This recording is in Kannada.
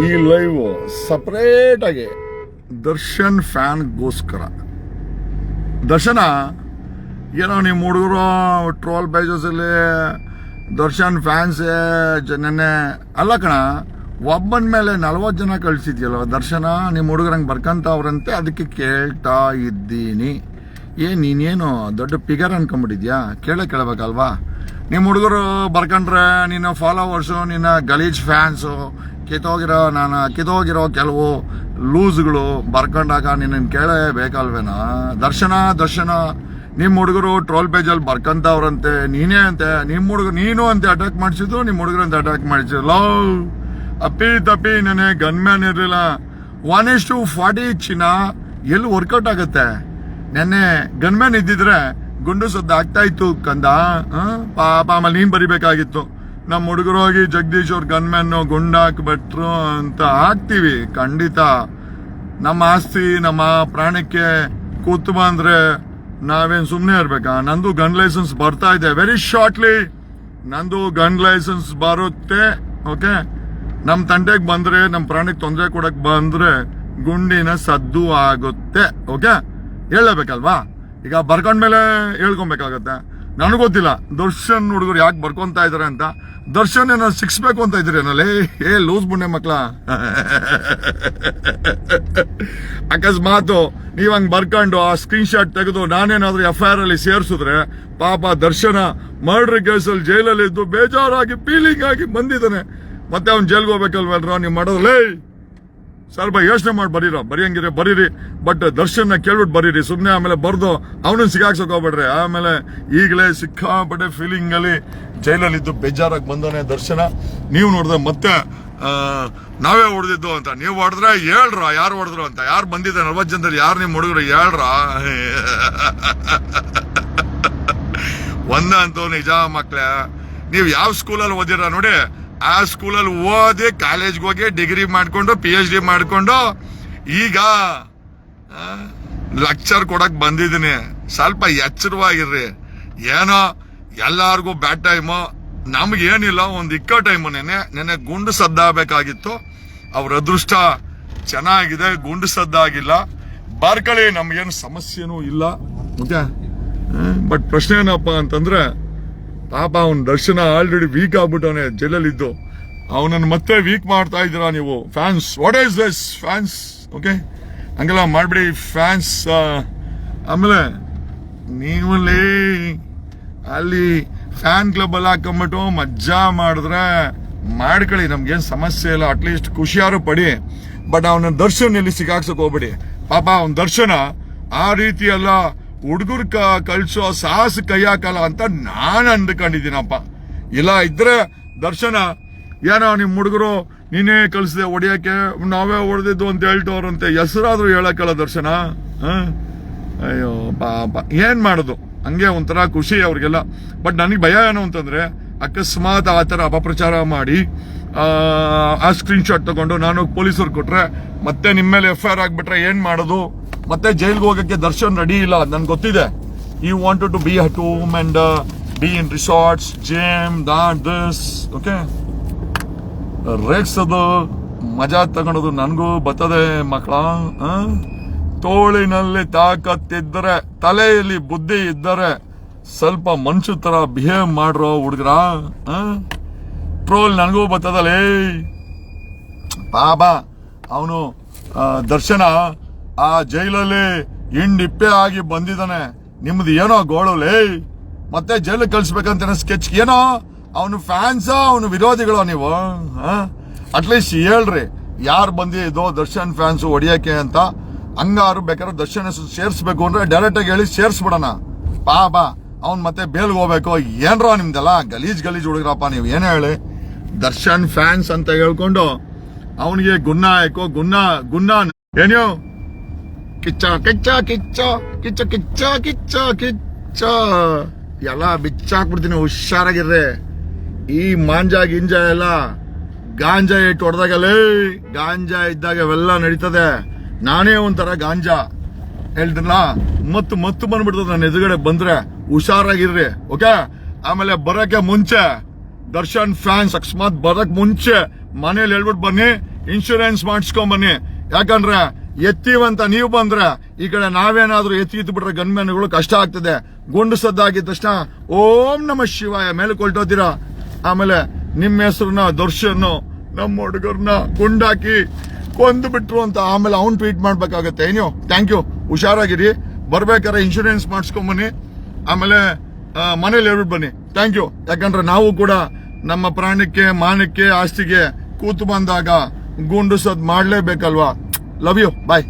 ಈ ಲೈವ್ ಸಪರೇಟ್ ಆಗಿ ದರ್ಶನ್ ಫ್ಯಾನ್ಗೋಸ್ಕರ. ದರ್ಶನ, ಏನೋ ನಿಮ್ಮ ಹುಡುಗರು ಟ್ರೋಲ್ ಪೇಜಸಲ್ಲಿ ದರ್ಶನ್ ಫ್ಯಾನ್ಸ್ ನೆನ್ನೆ, ಅಲ್ಲ ಕಣ, ಒಬ್ಬನ ಮೇಲೆ ನಲ್ವತ್ತು ಜನ ಕಳಿಸಿದ್ಯಲ್ಲ ದರ್ಶನ ನಿಮ್ಮ ಹುಡುಗರಂಗೆ ಬರ್ಕಂತವ್ರಂತೆ ಅದಕ್ಕೆ ಕೇಳ್ತಾ ಇದ್ದೀನಿ. ಏನು ನೀನೇನು ದೊಡ್ಡ ಪಿಗರ್ ಅನ್ಕೊಂಬಿಟ್ಟಿದ್ಯಾ ಕೇಳೇ ಕೇಳಬೇಕಲ್ವಾ? ನಿಮ್ಮ ಹುಡುಗರು ಬರ್ಕಂಡ್ರೆ ನಿನ್ನ ಫಾಲೋವರ್ಸು ನಿನ್ನ ಗಲೀಜ್ ಫ್ಯಾನ್ಸು ಕಿತ್ತೋಗಿರೋ ನಾನು ಕಿತ್ತೋಗಿರೋ ಕೆಲವು ಲೂಸ್ಗಳು ಬರ್ಕೊಂಡಾಗ ನಿನ್ನ ಕೇಳಬೇಕಲ್ವೇನಾ ದರ್ಶನ ದರ್ಶನ. ನಿಮ್ಮ ಹುಡುಗರು ಟ್ರೋಲ್ ಪೇಜಲ್ಲಿ ಬರ್ಕಂತವ್ರಂತೆ, ನೀನೇ ಅಂತೆ. ನಿಮ್ಮ ಹುಡುಗ, ನೀನು ಅಂತ ಅಟ್ಯಾಕ್ ಮಾಡಿಸಿದ್ದು ನಿಮ್ಮ ಹುಡುಗರಂತ ಅಟ್ಯಾಕ್ ಮಾಡಿಸಿದ್ರು ಲವ್ ಅಪ್ಪಿ, ತಪ್ಪಿ ನನಗೆ ಗನ್ಮ್ಯಾನ್ ಇರಲಿಲ್ಲ. ಒನ್ ಇಸ್ ಟು ಫಾರ್ಟಿ ಚಿನ್ನ. ಎಲ್ಲಿ ವರ್ಕೌಟ್ ಆಗುತ್ತೆ? ನೆನ್ನೆ ಗನ್ ಮ್ಯಾನ್ ಇದ್ದಿದ್ರೆ ಗುಂಡು ಸದ್ದು ಆಗ್ತಾ ಇತ್ತು ಕಂದ? ಪಾಪ, ಆಮೇಲೆ ನೀನು ಬರಿಬೇಕಾಗಿತ್ತು. ನಮ್ಮ ಹುಡುಗರು ಹೋಗಿ ಜಗದೀಶ್ ಅವ್ರ ಗನ್ಮ್ಯಾನ್ ಗುಂಡಾಕ್ಬಿಟ್ರು ಅಂತ ಹಾಕ್ತೀವಿ ಖಂಡಿತ. ನಮ್ಮ ಆಸ್ತಿ, ನಮ್ಮ ಪ್ರಾಣಕ್ಕೆ ಕೂತು ಬಂದ್ರೆ ನಾವೇನು ಸುಮ್ಮನೆ ಇರಬೇಕಾ? ನಂದು ಗನ್ ಲೈಸೆನ್ಸ್ ಬರ್ತಾ ಇದೆ. ವೆರಿ ಶಾರ್ಟ್ಲಿ ನಂದು ಗನ್ ಲೈಸೆನ್ಸ್ ಬರುತ್ತೆ ಓಕೆ ನಮ್ಮ ತಂಟೆಗೆ ಬಂದ್ರೆ ನಮ್ಮ ಪ್ರಾಣಕ್ಕೆ ತೊಂದರೆ ಕೊಡಕ್ ಬಂದ್ರೆ ಗುಂಡಿನ ಸದ್ದು ಆಗುತ್ತೆ ಓಕೆ ಹೇಳಬೇಕಲ್ವಾ ಈಗ ಬರ್ಕೊಂಡ್ಮೇಲೆ ಹೇಳ್ಕೊಬೇಕಾಗತ್ತೆ. ನನಗೆ ಗೊತ್ತಿಲ್ಲ. ದರ್ಶನ್ ಹುಡುಗರು ಯಾಕೆ ಬರ್ಕೊಂತ ಇದಾರೆ ಅಂತ. ದರ್ಶನ್ ಏನೋ ಸಿಕ್ಸ್ಬೇಕು ಅಂತ ಇದ್ರಿ ಏನಲ್ಲಿ? ಏ, ಲೂಸ್ ಬುಣ್ಣೆ ಮಕ್ಳ. ಅಕಸ್ಮಾತ್ ನೀವ್ ಹಂಗ್ ಬರ್ಕೊಂಡು ಆ ಸ್ಕ್ರೀನ್ ಶಾಟ್ ತೆಗೆದು ನಾನೇನಾದ್ರೂ ಎಫ್ ಐ ಆರ್ ಅಲ್ಲಿ ಸೇರ್ಸಿದ್ರೆ, ಪಾಪ ದರ್ಶನ ಮರ್ಡರ್ ಕೇಸಲ್ಲಿ ಜೈಲಲ್ಲಿ ಇದ್ದು ಬೇಜಾರಾಗಿ ಫೀಲಿಂಗ್ ಆಗಿ ಬಂದಿದ್ದಾನೆ. ಮತ್ತೆ ಅವ್ನು ಜೈಲ್ಗೆ ಹೋಗ್ಬೇಕಲ್ವಲ್ರ ನೀವು ಮಾಡೋದ್ರಲ್ಲೇ ಸ್ವಲ್ಪ ಯೋಚನೆ ಮಾಡಿ ಬರೀರೋ ಬರೆಯಂಗಿದ್ರೆ ಬರೀರಿ ಬಟ್ ದರ್ಶನ ಕೇಳ್ಬಿಟ್ಟು ಬರೀರಿ. ಸುಮ್ಮನೆ ಆಮೇಲೆ ಬರ್ದು ಅವನನ್ನ ಸಿಗಾಕ್ಸಕ್ ಆಮೇಲೆ ಈಗಲೇ ಸಿಕ್ಕಾಪಟ್ಟೆ ಫೀಲಿಂಗ್ ಅಲ್ಲಿ ಜೈಲಲ್ಲಿ ಇದ್ದು ಬೇಜಾರಾಗಿ ಬಂದವನೇ ದರ್ಶನ. ನೀವು ನೋಡಿದ್ರೆ ಮತ್ತೆ ನಾವೇ ಹೊಡೆದಿದ್ದು ಅಂತ. ನೀವು ಹೊಡೆದ್ರೆ ಹೇಳ್ರ, ಯಾರು ಹೊಡೆದ್ರು ಅಂತ? ಯಾರು ಬಂದಿದ್ದ ನಲ್ವತ್ತು ಜನದಲ್ಲಿ ಯಾರು ನಿಮ್ಮ ಹುಡುಗರು? ಹೇಳ್ರ? ಒಂದಂತೂ ನಿಜ ಮಕ್ಳೆ, ನೀವು ಯಾವ ಸ್ಕೂಲಲ್ಲಿ ಓದಿರ ನೋಡಿ ಆ ಸ್ಕೂಲಲ್ಲಿ ಓದಿ ಕಾಲೇಜ್ಗೆ ಹೋಗಿ ಡಿಗ್ರಿ ಮಾಡಿಕೊಂಡು ಪಿ ಎಚ್ ಡಿ ಮಾಡಿಕೊಂಡು, ಈಗ ಲೆಕ್ಚರ್ ಕೊಡಕ್ ಬಂದಿದ್ದೀನಿ. ಸ್ವಲ್ಪ ಎಚ್ಚರವಾಗಿರ್ರಿ. ಏನೋ ಎಲ್ಲಾರ್ಗೂ ಬ್ಯಾಡ್ ಟೈಮು ನಮ್ಗೇನಿಲ್ಲ, ಒಂದು ಇಕ್ಕ ಟೈಮು ನೆನೆ ನೆನೆ ಗುಂಡು ಸದ್ದಾಗಬೇಕಾಗಿತ್ತು. ಅವ್ರ ಅದೃಷ್ಟ ಚೆನ್ನಾಗಿದೆ, ಗುಂಡು ಸದ್ದಾಗಿಲ್ಲ. ಬರ್ಕಳಿ, ನಮ್ಗೇನು ಸಮಸ್ಯೆನೂ ಇಲ್ಲ. ಓಕೆ ಬಟ್ ಪ್ರಶ್ನೆ ಏನಪ್ಪ ಅಂತಂದ್ರೆ ಪಾಪ ಅವನ ದರ್ಶನ ಆಲ್ರೆಡಿ ವೀಕ್ ಆಗ್ಬಿಟ್ಟವನೆ, ಜೈಲಲ್ಲಿದ್ದು. ಅವನನ್ನು ಮತ್ತೆ ವೀಕ್ ಮಾಡ್ತಾ ಇದ್ದೀರಾ ನೀವು? Fans what is this fans okay ಹಂಗೆಲ್ಲ ಮಾಡ್ಬಿಡಿ ಫ್ಯಾನ್ಸ್ ಆಮೇಲೆ ನೀವಲ್ಲಿ, ಅಲ್ಲಿ ಫ್ಯಾನ್ ಕ್ಲಬ್ ಅಲ್ಲಿ ಹಾಕೊಂಬಿಟ್ಟು ಮಜ್ಜಾ ಮಾಡಿದ್ರೆ ಮಾಡ್ಕೊಳ್ಳಿ, ನಮ್ಗೇನು ಸಮಸ್ಯೆ ಇಲ್ಲ ಅಟ್ಲೀಸ್ಟ್ ಖುಷಿಯಾರು ಪಡಿ. ಬಟ್ ಅವನ ದರ್ಶನ ಎಲ್ಲಿ ಸಿಗಾಕ್ಸಕ್ ಹೋಗ್ಬೇಡಿ. ಪಾಪ ಅವನ ದರ್ಶನ ಆ ರೀತಿ ಎಲ್ಲ ಹುಡುಗರ್ ಕಳಿಸೋ ಸಾಹಸ ಕೈಯಾಕಲ್ಲ ಅಂತ ನಾನು ಅಂದ್ಕೊಂಡಿದ್ದೀನಪ್ಪ. ಇಲ್ಲ ಇದ್ರೆ ದರ್ಶನ ಏನೋ ನಿಮ್ ಹುಡುಗರು ನೀನೇ ಕಳ್ಸಿದೆ ಹೊಡಿಯಕ್ಕೆ ನಾವೇ ಹೊಡೆದಿದ್ದು ಅಂತ ಹೇಳ್ತವ್ರಂತೆ. ಹೆಸರಾದ್ರೂ ಹೇಳಕ್ಕಲ್ಲ ದರ್ಶನ? ಅಯ್ಯೋ ಪಾಪ. ಏನ್ ಮಾಡೋದು? ಹಂಗೆ ಒಂಥರ ಖುಷಿ ಅವ್ರಿಗೆಲ್ಲ. ಬಟ್ ನನಗೆ ಭಯ ಏನು ಅಂತಂದ್ರೆ ಅಕಸ್ಮಾತ್ ಆ ಥರ ಅಪಪ್ರಚಾರ ಮಾಡಿ ಆ, ಸ್ಕ್ರೀನ್ ಶಾಟ್ ತಗೊಂಡು ನಾನು ಪೊಲೀಸರು ಕೊಟ್ರೆ ಮತ್ತೆ ನಿಮ್ಮ ಮೇಲೆ ಎಫ್ ಐ ಆರ್ ಆಗ್ಬಿಟ್ರೆ ಏನ್ ಮಾಡೋದು? ಮತ್ತೆ ಜೈಲ್ಗೆ ಹೋಗಕ್ಕೆ ದರ್ಶನ್ ರೆಡಿ ಇಲ್ಲ, ನನ್ಗೆ ಗೊತ್ತಿದೆ. You want to be at home and be in resorts ಜೇಮ್ that this okay ರೇಗ್ಸೋದು ಮಜಾ ತಗೊಳೋದು ನನಗೂ ಬರ್ತದೆ ಮಕ್ಕಳ ತೋಳಿನಲ್ಲಿ ತಾಕತ್ತಿದ್ದರೆ, ತಲೆಯಲ್ಲಿ ಬುದ್ಧಿ ಇದ್ದರೆ ಸ್ವಲ್ಪ ಮನುಷ್ಯ ತರ ಬಿಹೇವ್ ಮಾಡ್ರೋ ಹುಡುಗ್ರ ಟ್ರೋಲ್ ನನಗೂ ಬರ್ತದಲ್ಲೇ ಬಾಬಾ, ಅವನು ದರ್ಶನ ಆ ಜೈಲಲ್ಲಿ ಹಿಂಡಿಪ್ಪೆ ಆಗಿ ಬಂದಿದ್ದಾನೆ. ನಿಮ್ದು ಏನೋ ಗೋಳು ಲೇ ಮತ್ತೆ ಜೈಲಿಗೆ ಕಳ್ಸ್ಬೇಕಂತ ಸ್ಕೆಚ್ ಏನೋ? ಅವನು ಫ್ಯಾನ್ಸ ಅವನು ವಿರೋಧಿಗಳು ನೀವು? ಅಟ್ಲೀಸ್ಟ್ ಹೇಳ್ರಿ, ಯಾರು ಬಂದಿದ್ದೋ ದರ್ಶನ್ ಫ್ಯಾನ್ಸ್ ಹೊಡಿಯಕ್ಕೆ ಅಂತ. ಹಂಗಾರು ಬೇಕಾದ್ರೆ ದರ್ಶನ್ ಹೆಸರು ಸೇರ್ಸ್ಬೇಕು ಅಂದ್ರೆ ಡೈರೆಕ್ಟ್ ಆಗಿ ಹೇಳಿ ಬಾ ಬಾ. ಅವ್ನು ಮತ್ತೆ ಬೇಲ್ಗೆ ಹೋಗ್ಬೇಕು. ಏನ್ರೋ ನಿಮ್ದೆಲ್ಲ? ಗಲೀಜ್ ಗಲೀಜ್ ಹುಡುಗ್ರಪ್ಪ ನೀವು. ಏನ್ ಹೇಳಿ? ದರ್ಶನ್ ಫ್ಯಾನ್ಸ್ ಅಂತ ಹೇಳ್ಕೊಂಡು ಅವನಿಗೆ ಗುನ್ನ ಹಾಕೋ ಗುನ್ನ ಗುನ್ನ ಏನೋ ಕಿಚ್ಚ ಕಿಚ್ಚ ಕಿಚ್ಚ ಕಿಚ್ಚ ಕಿಚ್ಚ ಕಿಚ್ಚ ಕಿಚ್ಚ. ಎಲ್ಲ ಬಿಚ್ಚಾಕ್ಬಿಡ್ತೀನಿ ಹುಷಾರಾಗಿರ್ರೆ. ಈ ಮಾಂಜಾ, ಗಿಂಜ ಎಲ್ಲ ಗಾಂಜಾ ಇಟ್ಟು ಹೊಡೆದಾಗಲೇ ಗಾಂಜಾ ಇದ್ದಾಗ ಅವೆಲ್ಲ ನಡೀತದೆ. ನಾನೇ ಒಂಥರ ಗಾಂಜಾ. ಹೇಳ್ತಿಲ್ಲ ಮತ್ತು ಮತ್ತು ಬಂದ್ಬಿಡ್ತದೆ ನನ್ನ ಎದುರುಗಡೆ ಬಂದ್ರೆ. ಹುಷಾರಾಗಿರ್ರಿ, ಓಕೆ? ಆಮೇಲೆ ಬರೋಕೆ ಮುಂಚೆ, ದರ್ಶನ್ ಫ್ಯಾನ್ಸ್, ಅಕಸ್ಮಾತ್ ಬರಕ್ ಮುಂಚೆ ಮನೇಲಿ ಹೇಳ್ಬಿಟ್ಟು ಬನ್ನಿ ಇನ್ಶೂರೆನ್ಸ್ ಮಾಡಿಸ್ಕೊಂಡ್ ಬನ್ನಿ. ಯಾಕಂದ್ರೆ ಎತ್ತೀವಂತ ನೀವು ಬಂದ್ರೆ ಈ ಕಡೆ ನಾವೇನಾದ್ರೂ ಎತ್ತಿ ಬಿಟ್ರೆ ಗನ್ಮ್ಯಾನ್ಗಳು ಕಷ್ಟ ಆಗ್ತದೆ. ಗುಂಡು ಸದ್ದಾಗಿದ್ದ ತಕ್ಷಣ ಓಂ ನಮ ಶಿವಾಯ ಮೇಲೆ ಕೊಲ್ಟೋತೀರಾ? ಆಮೇಲೆ ನಿಮ್ಮ ಹೆಸರನ್ನ ದರ್ಶನ್ ನಮ್ಮ ಹುಡುಗರನ್ನ ಗುಂಡಾಕಿ ಕೊಂದು ಬಿಟ್ರು ಅಂತ ಆಮೇಲೆ ಅವ್ನು ಟ್ವೀಟ್ ಮಾಡ್ಬೇಕಾಗತ್ತೆ. ಏನೋ ಥ್ಯಾಂಕ್ ಯು ಹುಷಾರಾಗಿರಿ. ಬರ್ಬೇಕಾದ್ರೆ ಇನ್ಶೂರೆನ್ಸ್ ಮಾಡಿಸ್ಕೊಂಬನ್ನಿ. ಆಮೇಲೆ ಮನೇಲಿ ಹೇಳ್ಬಿಟ್ಟು ಬನ್ನಿ. ಥ್ಯಾಂಕ್ ಯು ಯಾಕಂದ್ರೆ ನಾವು ಕೂಡ ನಮ್ಮ ಪ್ರಾಣಕ್ಕೆ, ಮಾನಕ್ಕೆ, ಆಸ್ತಿಗೆ ಕೂತು ಬಂದಾಗ ಗುಂಡು ಸದ್ ಮಾಡ್ಲೇಬೇಕಲ್ವಾ? Love you bye